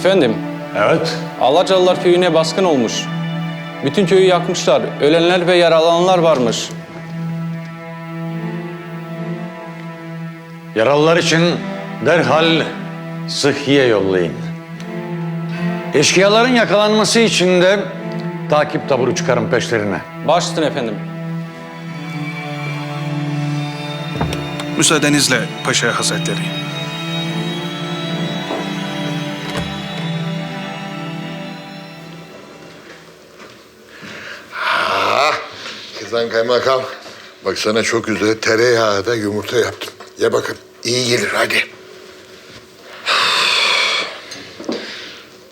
Efendim, Evet. Alacalılar köyüne baskın olmuş. Bütün köyü yakmışlar. Ölenler ve yaralananlar varmış. Yaralılar için derhal sıhhiye yollayın. Eşkıyaların yakalanması için de takip taburu çıkarın peşlerine. Baş üstüne efendim. Müsaadenizle Paşa Hazretleri. Kızan kaymakam. Bak sana çok güzel tereyağı da yumurta yaptım. Ye bakın. İyi gelir hadi.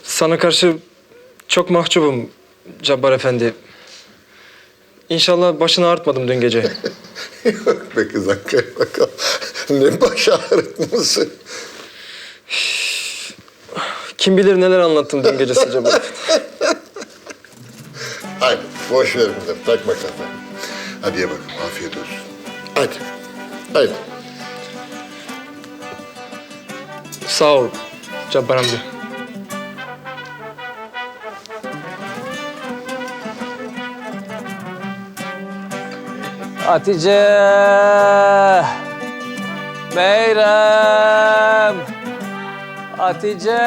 Sana karşı çok mahcubum Cabbar Efendi. İnşallah başını ağrıtmadım dün gece. Yok be kızan kaymakam. Ne baş ağrıtması. Kim bilir neler anlattım dün gecesi Cabbar Efendi. Hadi boş ver bunları. Takma kafana. Hadi ye. Afiyet olsun. Hadi. Hadi. Sağ ol Cabbar amca. Hatice! Meyrem! Hatice!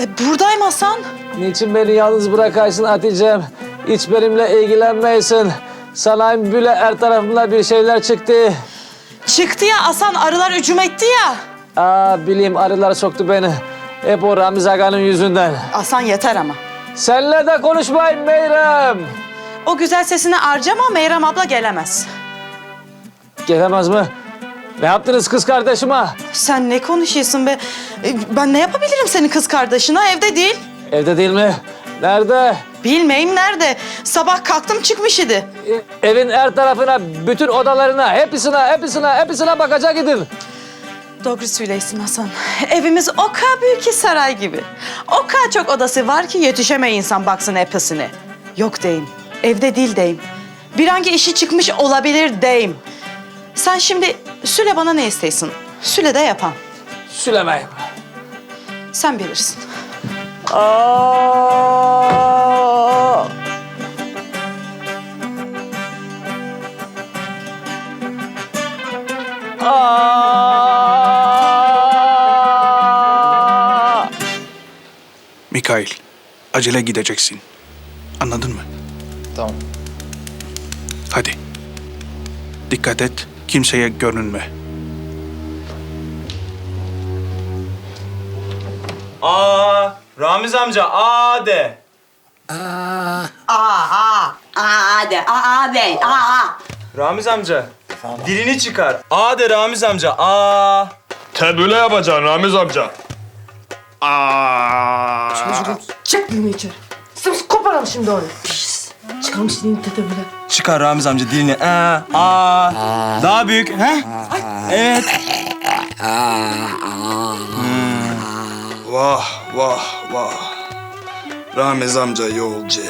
E, buradayım Hasan. Niçin beni yalnız bırakaysın Hatice'm? Hiç benimle ilgilenmeysin. Sanayim bile her tarafımda bir şeyler çıktı. Çıktı ya Hasan arılar hücum etti ya. Aa bileyim arılar soktu beni. Hep o Ramiz Aga'nın yüzünden. Hasan yeter ama. Senle de konuşmayın Meyrem. O güzel sesini harcama Meyrem abla gelemez. Gelemez mi? Ne yaptınız kız kardeşime? Sen ne konuşuyorsun be? E, ben ne yapabilirim senin kız kardeşine? Evde değil. Evde değil mi? Nerede? Bilmeyim nerede. Sabah kalktım çıkmış idi. E, Evin her tarafına, bütün odalarına, hepsine, hepsine, hepsine bakacak idin. Doğru söyleysin Hasan. Evimiz o kadar büyük ki saray gibi. O kadar çok odası var ki yetişemey insan baksın hepsine. Yok deyim. Evde değil deyim. Bir hangi işi çıkmış olabilir deyim. Sen şimdi Süle bana ne istesin? Süle de yapan. Sülemeyim. Sen bilirsin. Aa! Aa! Mikail, acele gideceksin. Anladın mı? Tamam. Hadi. Dikkat et, kimseye görünme. Aa, Ramiz amca aa de. Aa, aa, aa de, aa de, aa. Ramiz amca. Dilini çıkar. Aa de Ramiz amca. Aa. Tebüle yapacaksın Ramiz amca. Aa. Çık bunu içeri. Sus, koparalım şimdi onu. Pis. Çıkalım şimdi tete bile. Çıkar Ramiz amca dilini. Aa, aa. Daha büyük. He? Evet. Vah, vah, vah. Ramiz amca yolcu.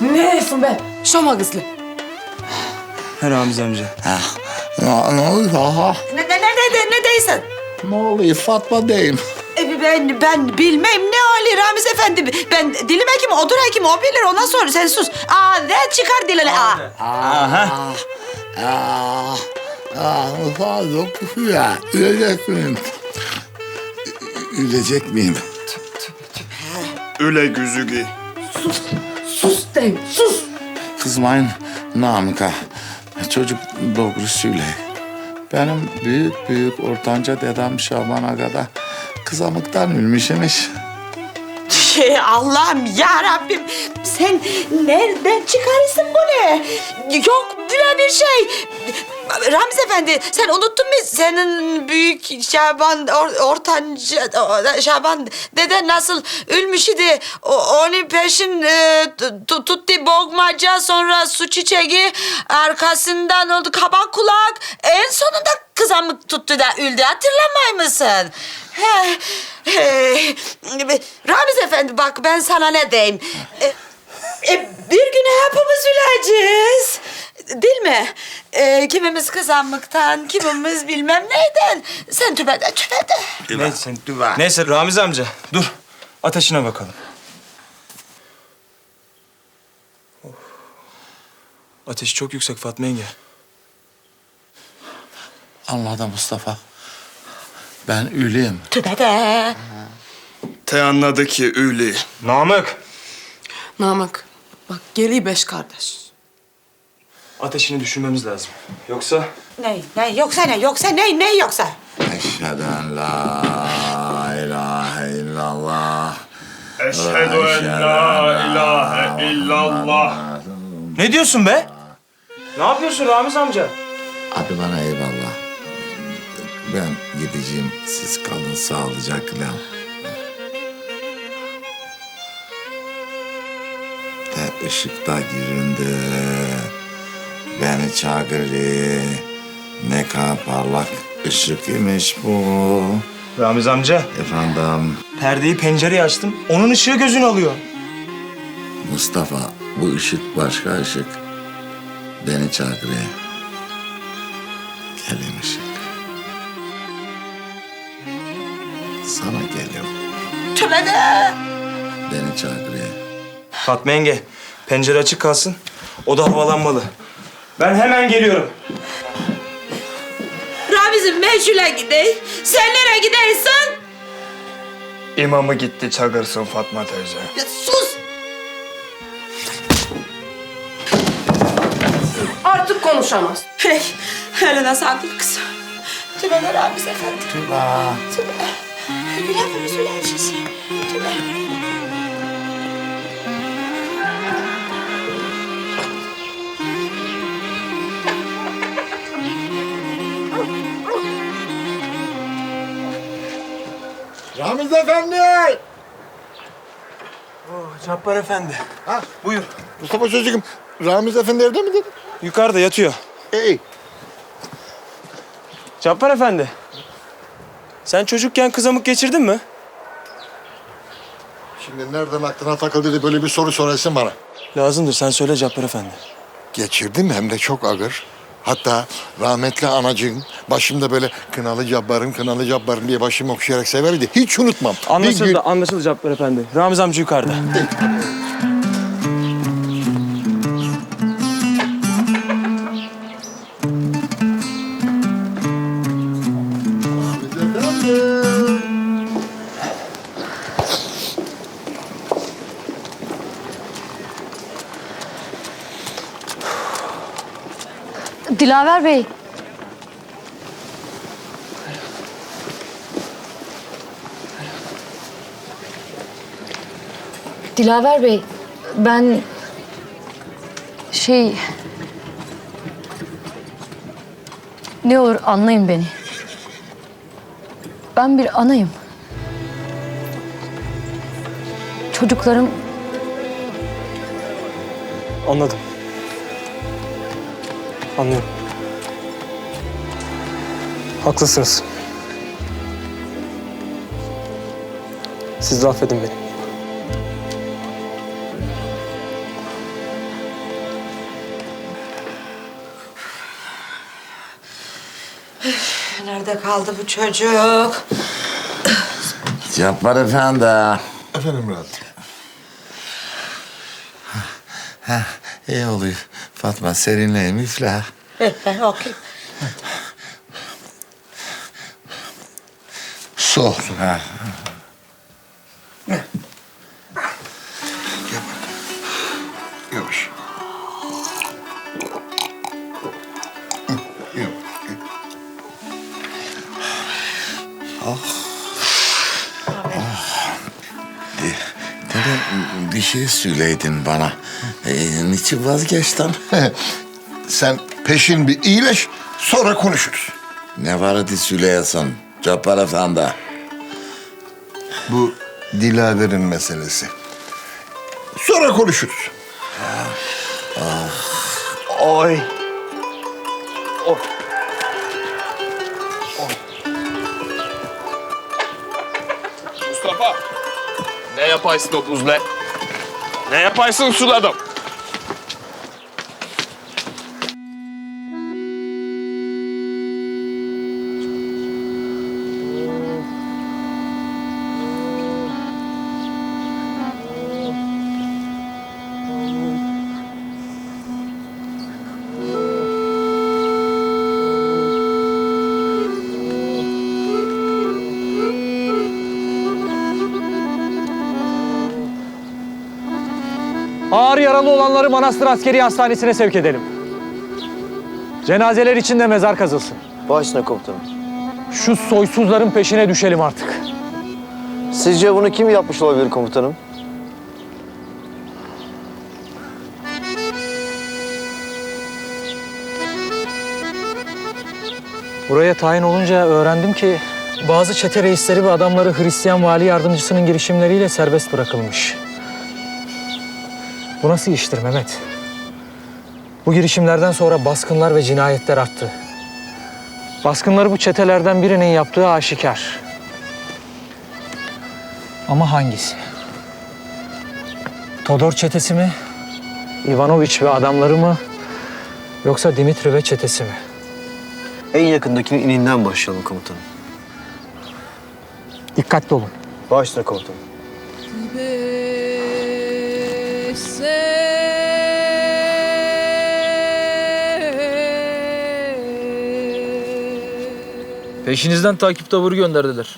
Ne diyorsun be? Şoma kızlı. He Ramiz amca. Ne, ne oluyor? Ne, ne, ne, ne, ne değilsin? Ne oluyor? Fatma deyim. Ben, ben bilmem ne Ali Ramiz Efendi. Ben dilim hekimi, odur hekimi, o bilir. Ondan sonra sen sus. Aa de çıkar dilini. Aa. Aha. Aa, aa, yok ya. Ölecek miyim? Ölecek miyim? Üle güzügi. Sus deyim, sus. Kızmayın Namık'a. Çocuk doğru söyle. Benim büyük büyük ortanca dedem Şaban Aga'da kızamıktan ölmüşmüş. Şey Allah'ım ya Rabbim sen nereden çıkarırsın bunu? Yok böyle bir şey. Ramiz Efendi sen unuttun mu senin büyük Şaban or, ortanca o- Şaban deden nasıl ölmüş idi? O, onun peşin e, tu- tuttu bogmaca sonra su çiçeği arkasından oldu kabak kulak en sonunda kızamık tuttu da öldü hatırlamay mısın? Ramiz Efendi bak ben sana ne diyeyim. E, e, bir gün hepimiz öleceğiz. Değil mi? Ee, kimimiz kızamıktan, kimimiz bilmem neyden. Sen tübede tübede. Neyse, neyse Ramiz amca dur. Ateşine bakalım. Of. Ateşi çok yüksek Fatma yenge. Anladım Mustafa. Ben öleyim. Tübede. Te anladı ki öyle. Namık. Namık, bak geliyor beş kardeş. Ateşini düşürmemiz lazım. Yoksa Ne, ne, yoksa ne, yoksa ne, ne yoksa? Eşhedü en la ilahe illallah. Eşhedü en la ilahe illallah. ne diyorsun be? Ne yapıyorsun Ramiz amca? Abi bana eyvallah. Ben gideceğim. Siz kalın sağlıcakla. De ışıkta göründü. Beni çağırdı. Ne kadar parlak ışık imiş bu. Ramiz amca. Efendim Perdeyi pencereye açtım. Onun ışığı gözünü alıyor. Mustafa bu ışık başka ışık. Beni çağırdı. Gelin ışık. Sana geliyorum. Tübede. Beni çağırdı. Fatma yenge pencere açık kalsın. O da havalanmalı. Ben hemen geliyorum. Ramiz'in meşhule gidey. Sen nereye gidersin? İmamı gitti çağırsın Fatma teyze. Ya sus. Artık konuşamaz. Hey, eline sağlık kızım. Tübede Ramiz efendi. Tüba. Tübe. Gülemiyoruz ulan şişi. Tübe. Ramiz Efendi! Cabbar efendi. Ha? Buyur. Mustafa çocuğum, Ramiz Efendi evde mi dedin? Yukarıda yatıyor. İyi. Cabbar efendi. Sen çocukken kızamık geçirdin mi? Şimdi nereden aklına takıldı da böyle bir soru sorarsın bana. Lazımdır sen söyle Cabbar efendi. Geçirdim hem de çok ağır. Hatta rahmetli anacığım başımda böyle kınalı cabbarım, kınalı cabbarım diye başımı okşayarak severdi. Hiç unutmam. Bir Anlaşıldı, gün- anlaşıldı Cabbar efendi. Ramiz amca yukarıda. Dilaver Bey. Dilaver Bey, ben şey ne olur anlayın beni. Ben bir anayım. Çocuklarım Anladım. Anlıyorum. Haklısınız. Siz de affedin beni. Nerede kaldı bu çocuk? Cabbar Efendi. Efendim Murat. Ha, iyi oluyor. Fatma serinleyim üfle. Ver, okuyayım. Su. Ha. Yavaş. Yavaş. Neden bir şey söyleydin bana? Ee, niçin vazgeçtin? Sen peşin bir iyileş, sonra konuşuruz. ne var hadi söyleyesin Cabbar Efendi? Bu Dilaver'in meselesi. Sonra konuşuruz. Oy. Mustafa. Ne yapaysın o buzle? Ne yapaysın suladım? Yaralı olanları Manastır Askeri Hastanesi'ne sevk edelim. Cenazeler için de mezar kazılsın. Başına komutanım. Şu soysuzların peşine düşelim artık. Sizce bunu kim yapmış olabilir komutanım? Buraya tayin olunca öğrendim ki bazı çete reisleri ve adamları Hristiyan vali yardımcısının girişimleriyle serbest bırakılmış. Bu nasıl iştir Mehmet? Bu girişimlerden sonra baskınlar ve cinayetler arttı. Baskınları bu çetelerden birinin yaptığı aşikar. Ama hangisi? Todor çetesi mi? Ivanoviç ve adamları mı? Yoksa Dimitri ve çetesi mi? En yakındakinin ininden başlayalım komutanım. Dikkatli olun. Başına komutanım. Peşinizden takip taburu gönderdiler.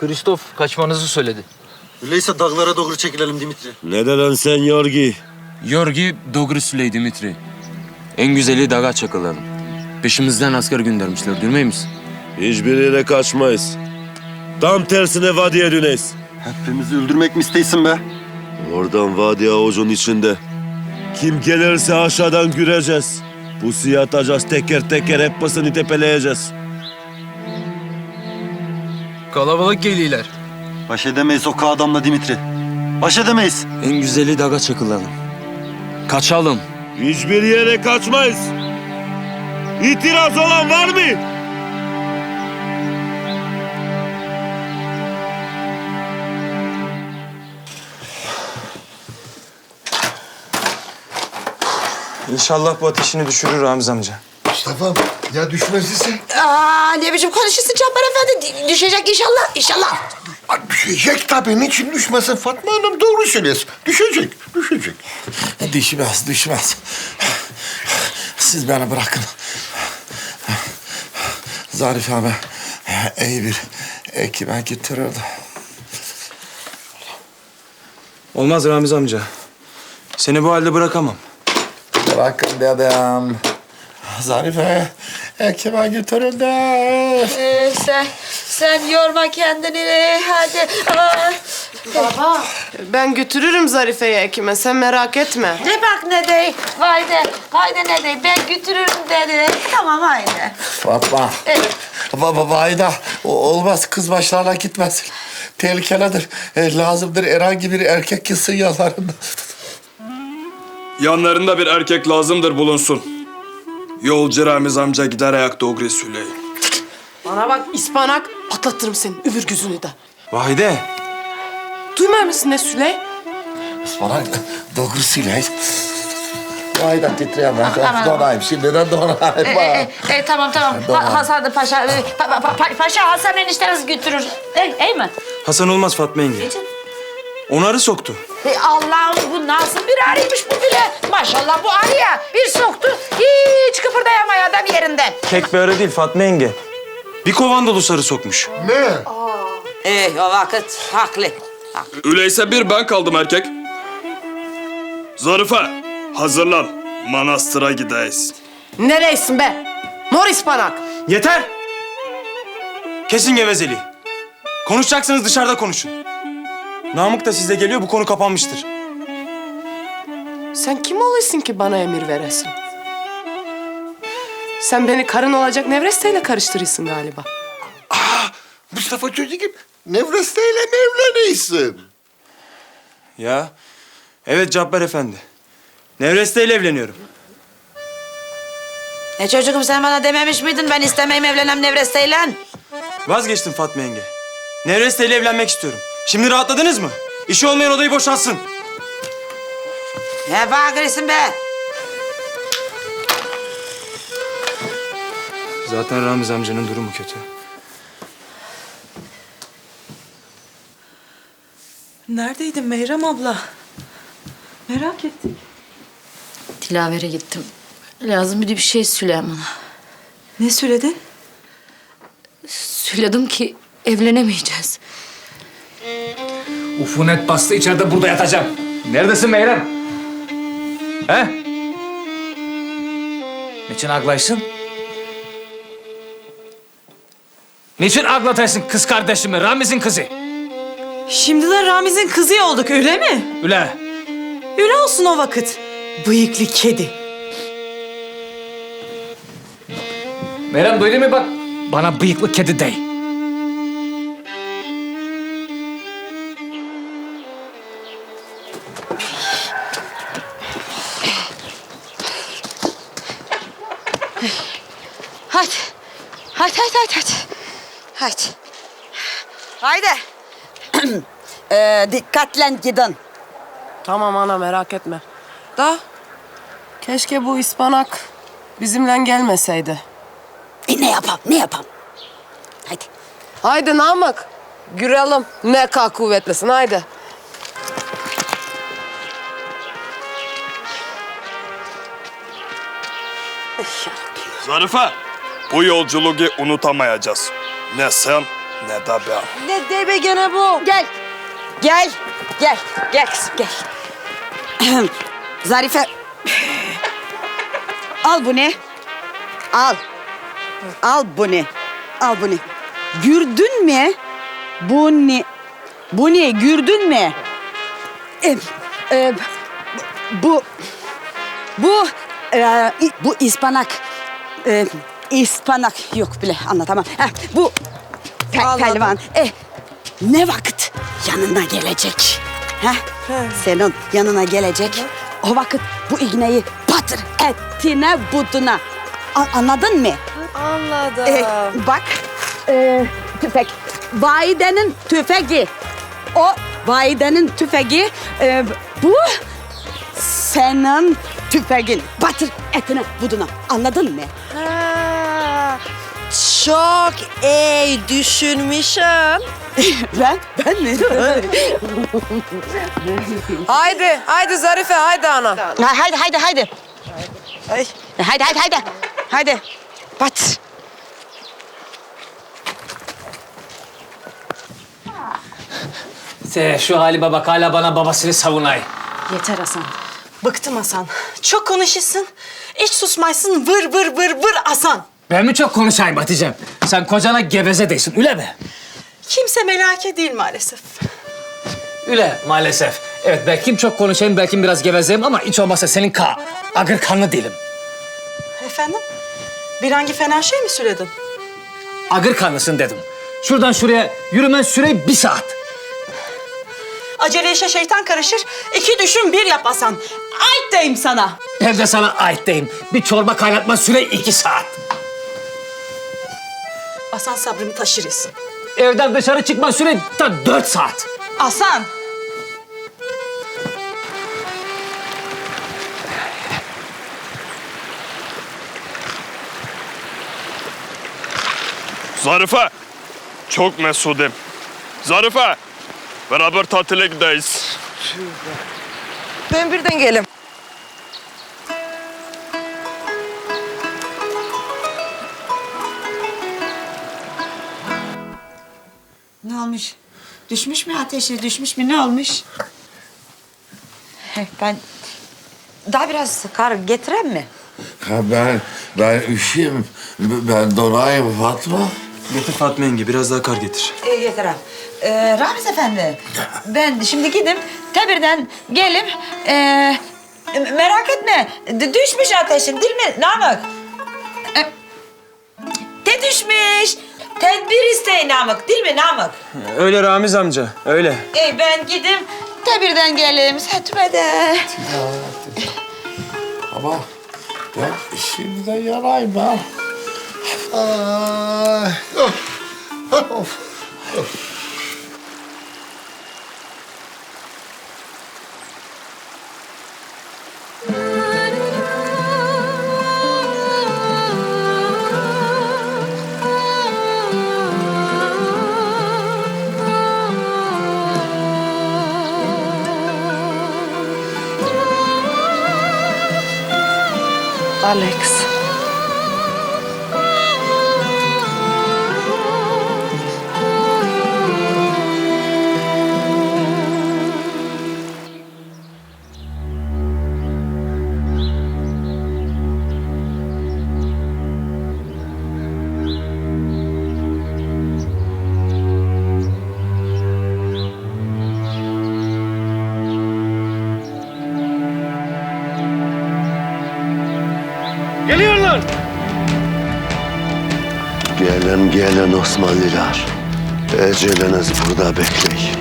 Kristof kaçmanızı söyledi. Öyleyse dağlara doğru çekilelim Dimitri. Ne dedin sen Yorgi? Yorgi Dogri Süley Dimitri. En güzeli dağa çakılalım. Peşimizden asker göndermişler, durmayı mısın? Hiçbir yere kaçmayız. Tam tersine vadiye döneyiz. Hepimizi öldürmek mi isteysin be? Oradan vadi avucun içinde. Kim gelirse aşağıdan göreceğiz. Pusuya atacağız teker teker hep basını tepeleyeceğiz. Kalabalık geliyorlar. Baş edemeyiz o adamla Dimitri. Baş edemeyiz. En güzeli dağa çakılalım. Kaçalım. Hiçbir yere kaçmayız. İtiraz olan var mı? İnşallah bu ateşini düşürür Ramiz amca. Mustafa'm ya düşmezse? Aa, ne biçim konuşuyorsun Cabbar Efendi? Düşecek inşallah, inşallah. Ay, Düşecek tabii. Niçin düşmesin Fatma Hanım? Doğru söylüyorsun. Düşecek, düşecek. Düşmez, düşmez. Siz beni bırakın. Zarif abi iyi bir ekibe getirirdi. Olmaz Ramiz amca. Seni bu halde bırakamam. Bırakın dedim. Zarife ekibe getirildi. Ee, sen, sen yorma kendini, hadi. Aa. Baba. Ben götürürüm Zarife'yi Ekim'e sen merak etme. Ne bak ne dey, vay de, haydi ne dey, ben götürürüm dedi. Tamam haydi. Fatma. Baba Vayda o olmaz kız başlarına gitmesin. Tehlikelidir. E, lazımdır herhangi bir erkek gitsin yanlarında. Yanlarında bir erkek lazımdır bulunsun. Yolcu Ramiz amca gider ayak Dogri Süley. Bana bak ispanak patlatırım senin öbür gözünü de. Vahide. Duymar mısın ne Süley? Bana doğrusuyla. Vayda titreyen ben. Donayım şimdiden donayım. E, e, tamam tamam. Ha, Hasan Paşa, e, pa, pa, pa- Paşa Hasan enişteniz götürür. E, iyi mi? Hasan olmaz Fatma yenge. Onu arı soktu. E, Allah'ım bu nasıl bir arıymış bu bile. Maşallah bu arıya bir soktu. Hiç kıpırdayamıyor adam yerinden. Tek bir arı değil Fatma yenge. Bir kovan dolu arı sokmuş. Ne? E, o vakit haklı. Öyleyse bir ben kaldım erkek. Zarife, hazırlan. Manastıra gideyiz. Nereysin be? Mor ispanak. Yeter! Kesin gevezeliği. Konuşacaksanız dışarıda konuşun. Namık da size geliyor, bu konu kapanmıştır. Sen kim oluyorsun ki bana emir veresin? Sen beni karın olacak Nevreste'yle karıştırıyorsun galiba. Mustafa çocuğum Nevreste'yle mi evleniysin? Ya, evet Cabbar Efendi. Nevreste ile evleniyorum. E çocuğum sen bana dememiş miydin ben istemeyim evlenem Nevreste'yle? Vazgeçtim Fatma yenge. Nevreste ile evlenmek istiyorum. Şimdi rahatladınız mı? İşi olmayan odayı boşaltsın. Ne bağırıyorsun be? Zaten Ramiz amcanın durumu kötü. Neredeydin Meyrem abla? Merak ettik. Dilaver'e gittim. Lazım bir de bir şey söyleyeyim bana. Ne söyledin? Söyledim ki evlenemeyeceğiz. Ufunet bastı içeride burada yatacağım. Neredesin Meyrem? He? Niçin ağlaysın? Niçin ağlataysın kız kardeşimi, Ramiz'in kızı? Şimdiden Ramiz'in kızı olduk öyle mi? Üle. Öyle olsun o vakit. Bıyıklı kedi. Meryem duydun mu bak? Bana bıyıklı kedi dey. Hadi. Haydi. ee, dikkatlen gidin. Tamam ana merak etme. Da keşke bu ıspanak bizimle gelmeseydi. E, ne yapam ne yapam? Hadi. Haydi Namık. Gürelim. Ne kadar kuvvetlisin haydi. Zarife, bu yolculuğu unutamayacağız. Ne sen ne de ben. Ne deme gene bu? Gel. Gel. Gel. Gel kızım gel. Zarife. Al bunu. Al. Al bunu. Al bunu. Gördün mü? Bu ne? Bu ne? Gördün mü? E, e, bu bu e, bu ispanak. E, ispanak yok bile anlatamam. Heh, bu pe- pehlivan. E, ne vakit yanına gelecek? Heh, senin yanına gelecek. O vakit bu iğneyi batır etine buduna. A- anladın mı? Anladım. E, bak e, tüfek. Vaidenin tüfeği. O vaidenin tüfeği. E, bu senin tüfeğin. Batır etine buduna. Anladın mı? Ha, çok iyi düşünmüşsün. ben, ben mi? haydi, haydi Zarife, haydi ana. Ha, haydi haydi haydi. Ay. Haydi haydi haydi. Haydi. Bat. Se, şu halime bak hala bana babasını savunay. Yeter Hasan. Bıktım Hasan. Çok konuşuyorsun. Hiç susmaysın. Vır vır vır vır Hasan. Ben mi çok konuşayım Hatice'm? Sen kocana geveze değilsin, öyle mi? Kimse melake değil maalesef. Öyle maalesef. Evet belki çok konuşayım, belki biraz gevezeyim ama hiç olmazsa senin ka, agır kanlı değilim. Efendim? Bir hangi fena şey mi söyledin? Agır kanlısın dedim. Şuradan şuraya yürümen süre bir saat. Acele işe şeytan karışır. İki düşün bir yap Hasan. Ait deyim sana. Ben de sana ait deyim. Bir çorba kaynatma süre iki saat. Hasan sabrımı taşırırsın. Evden dışarı çıkma süre da dört saat. Hasan. Zarife, çok mesudum. Zarife, beraber tatile gideyiz. Ben birden gelim. Olmuş? Düşmüş mü ateşi? Düşmüş mü? Ne olmuş? Ben daha biraz kar getireyim mi? Ha ben, ben üşüyeyim. Ben donayım Fatma. Getir Fatma yenge biraz daha kar getir. Ee, getireyim. Ee, Ramiz Efendi, ben şimdi gidip tebirden gelim. Ee, merak etme, d- düşmüş ateşin değil mi Namık? Ee, de düşmüş. Tedbir isteyin Namık değil mi Namık? Öyle Ramiz amca, öyle. Ee, ben gidip tebirden gelim setmede. Ama ben şimdi yanayım ha. Ay, of, of, of. Alex. Osmanlılar. Eceliniz burada bekleyin.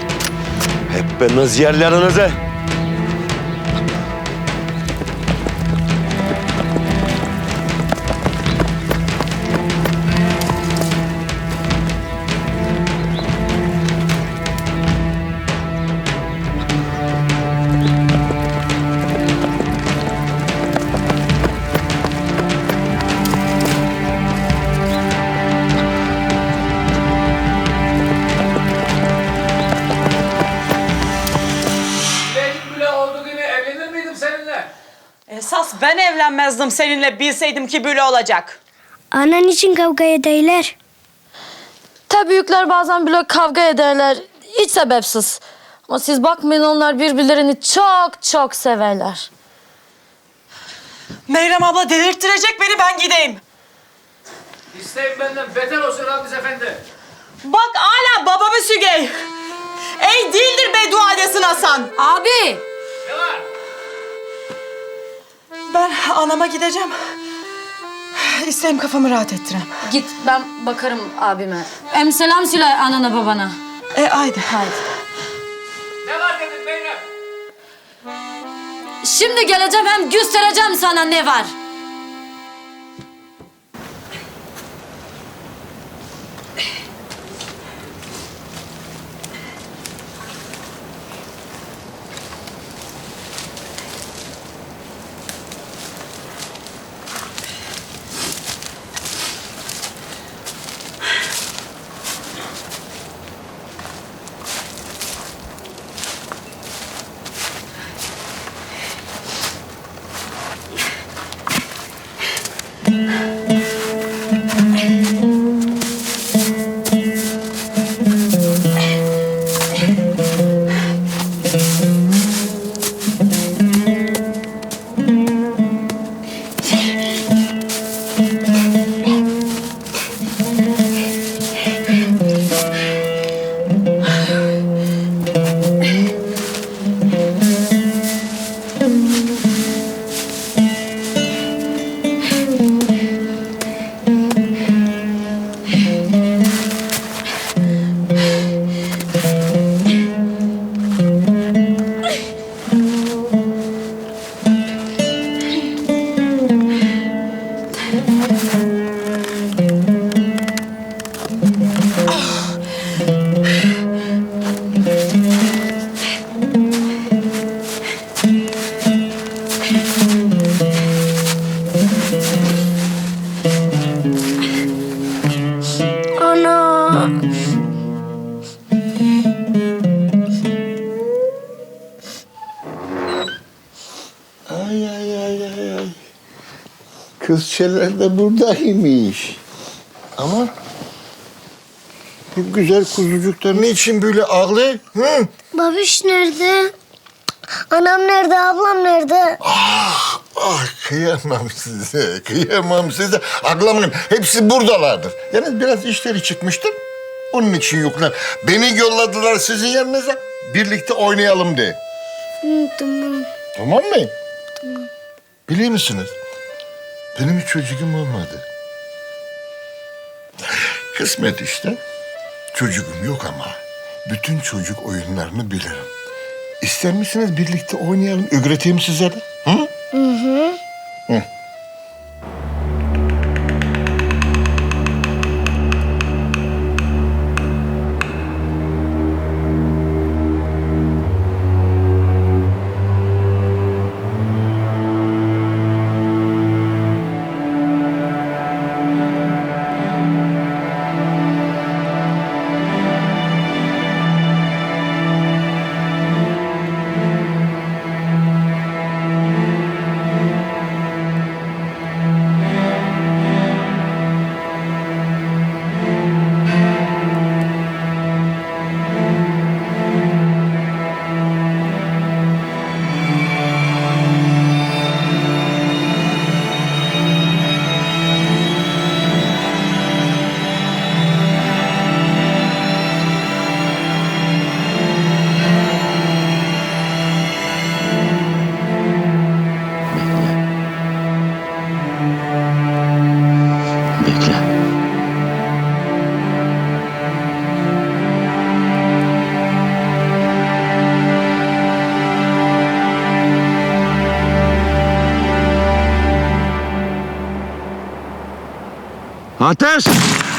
Hepiniz yerlerinize. Evlenmezdim seninle bilseydim ki böyle olacak. Anan için kavga ederler. Tabii büyükler bazen bile kavga ederler. Hiç sebepsiz. Ama siz bakmayın onlar birbirlerini çok çok severler. Meyrem abla delirttirecek beni ben gideyim. İsteyin benden beter olsun Ramiz Efendi. Bak hala babamı sügey. Ey değildir beddua desin Hasan. Abi! Ne var? Ben anama gideceğim. İsteyim kafamı rahat ettirem. Git ben bakarım abime. Hem selam söyle anana babana. E haydi. Haydi. Ne var dedim Meyrem? Şimdi geleceğim hem göstereceğim sana ne var. Kızçeler de buradaymış. Ama bu güzel kuzucuklar niçin böyle ağlı? Hı? Babiş nerede? Anam nerede? Ablam nerede? Ah kıyamam size, kıyamam size. Ablamın hepsi buradalardır. Yani biraz işleri çıkmıştır. Onun için yoklar. Beni yolladılar sizin yanınıza. Birlikte oynayalım diye. Hı, tamam. Tamam mı? Tamam. Biliyor musunuz? Benim hiç çocuğum olmadı. Kısmet işte. Çocuğum yok ama bütün çocuk oyunlarını bilirim. İster misiniz birlikte oynayalım? Öğreteyim size de. Hı? Hı hı. Hı. Antes!